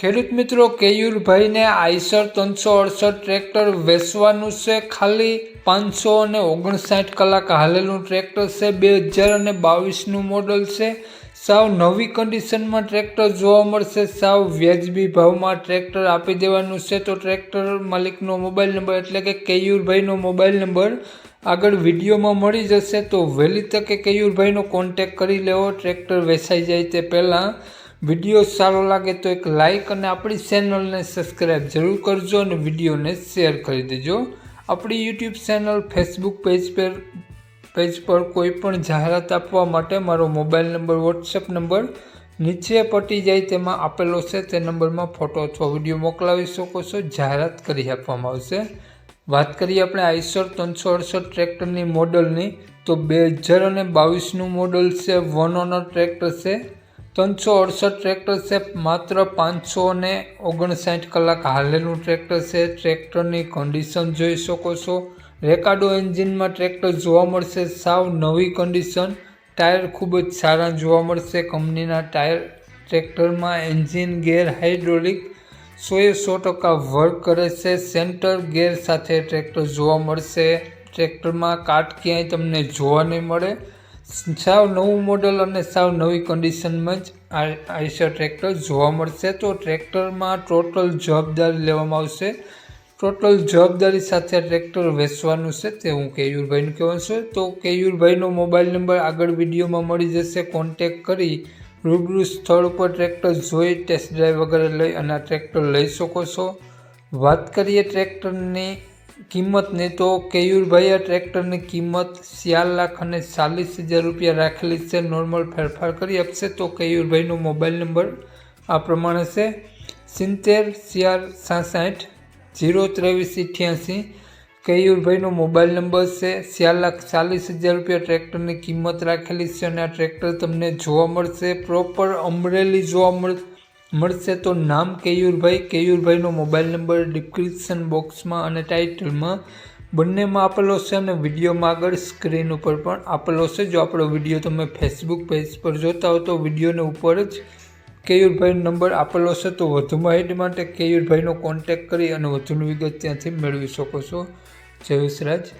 ખેડૂત મિત્રો, કેયુરભાઈને આઈસર ત્રણસો અડસઠ ટ્રેક્ટર વેચવાનું છે. ખાલી પાંચસો અને ઓગણસાઠ કલાક હાલેલું ટ્રેક્ટર છે. બે હજાર અને બાવીસનું મોડલ છે. સાવ નવી કન્ડિશનમાં ટ્રેક્ટર જોવા મળશે. સાવ વ્યાજબી ભાવમાં ટ્રેક્ટર આપી દેવાનું છે. તો ટ્રેક્ટર માલિકનો મોબાઈલ નંબર એટલે કે કેયુરભાઈનો મોબાઈલ નંબર આગળ વિડીયોમાં મળી જશે. તો વહેલી તકે કેયુરભાઈનો કોન્ટેક કરી લેવો. ટ્રેક્ટર વેચાઈ જાય તે પહેલાં વીડિયો સારો લાગે તો એક લાઈક અને આપણી ચેનલને સબસ્ક્રાઈબ જરૂર કરજો અને વિડીયોને શેર કરી દેજો. આપણી યુટ્યુબ ચેનલ ફેસબુક પેજ પર પેજ પર કોઈ પણ જાહેરાત આપવા માટે મારો મોબાઈલ નંબર વોટ્સએપ નંબર નીચે પટી જાય તેમાં આપેલો છે. તે નંબરમાં ફોટો અથવા વીડિયો મોકલાવી શકો છો. જાહેરાત કરી આપવામાં આવશે. વાત કરીએ આપણે આઈસર ત્રણસો અડસઠ ટ્રેક્ટરની મોડલની. તો બે હજાર અને બાવીસનું મોડલ છે. વન ઓનર ટ્રેક્ટર છે. ત્રણસો અડસઠ ટ્રેક્ટર છે, માત્ર પાંચસો ને ઓગણસાઠ કલાક હાલેલું ટ્રેક્ટર છે. ટ્રેક્ટરની કન્ડિશન જોઈ શકો છો. રેકાડો એન્જિનમાં ટ્રેક્ટર જોવા મળશે. સાવ નવી કન્ડિશન ટાયર ખૂબ જ સારા જોવા મળશે. કંપનીના ટાયર ટ્રેક્ટરમાં એન્જિન ગેર હાઇડ્રોલિક સોએ સો ટકા વર્ક કરે છે. સેન્ટર ગેર સાથે ટ્રેક્ટર જોવા મળશે. ટ્રેક્ટરમાં કાટ ક્યાંય તમને જોવા નહીં મળે. સાવ નવું મોડલ અને સાવ નવી કન્ડિશનમાં જ આ આઈસર ટ્રેક્ટર જોવા મળશે તો ટ્રેક્ટરમાં ટોટલ જવાબદારી લેવામાં આવશે. ટોટલ જવાબદારી સાથે ટ્રેક્ટર વેચવાનું છે તે હું કેયુરભાઈનું કહેવાનું છું. તો કેયુરભાઈનો મોબાઈલ નંબર આગળ વિડીયોમાં મળી જશે. કોન્ટેક કરી રૂબરૂ સ્થળ ઉપર ટ્રેક્ટર જોઈ ટેસ્ટ ડ્રાઈવ વગેરે લઈ અને આ ટ્રેક્ટર લઈ શકો છો. વાત કરીએ ટ્રેક્ટરની કિંમતની તો કેયુરભાઈ આ ટ્રેક્ટરની કિંમત ચાર લાખ અને ચાલીસ હજાર રૂપિયા રાખેલી છે. નોર્મલ ફેરફાર કરી આપશે તો કેયુરભાઈનો મોબાઈલ નંબર આ પ્રમાણે છે. સિત્તેર ચાર સાસઠ જીરો ત્રેવીસ અઠ્યાસી કેયુરભાઈનો મોબાઈલ નંબર છે ચાર લાખ ચાલીસ હજાર રૂપિયા. ટ્રેક્ટરની કિંમત રાખેલી છે અને આ ટ્રેક્ટર તમને જોવા મળશે. પ્રોપર અમરેલી જોવા મળ મળશે તો નામ કેયુરભાઈ. કેયુરભાઈનો મોબાઈલ નંબર ડિસ્ક્રિપ્શન બોક્સમાં અને ટાઇટલમાં બંનેમાં આપેલો છે અને વિડીયોમાં આગળ સ્ક્રીન ઉપર પણ આપેલો છે. જો આપણો વીડિયો તમે ફેસબુક પેજ પર જોતા હો તો વિડીયોને ઉપર જ કેયુરભાઈનો નંબર આપેલો છે. તો વધુ માહિતી માટે કેયુરભાઈનો કોન્ટેક કરી અને વધુની વિગત ત્યાંથી મેળવી શકો છો. જય વિસરાજ.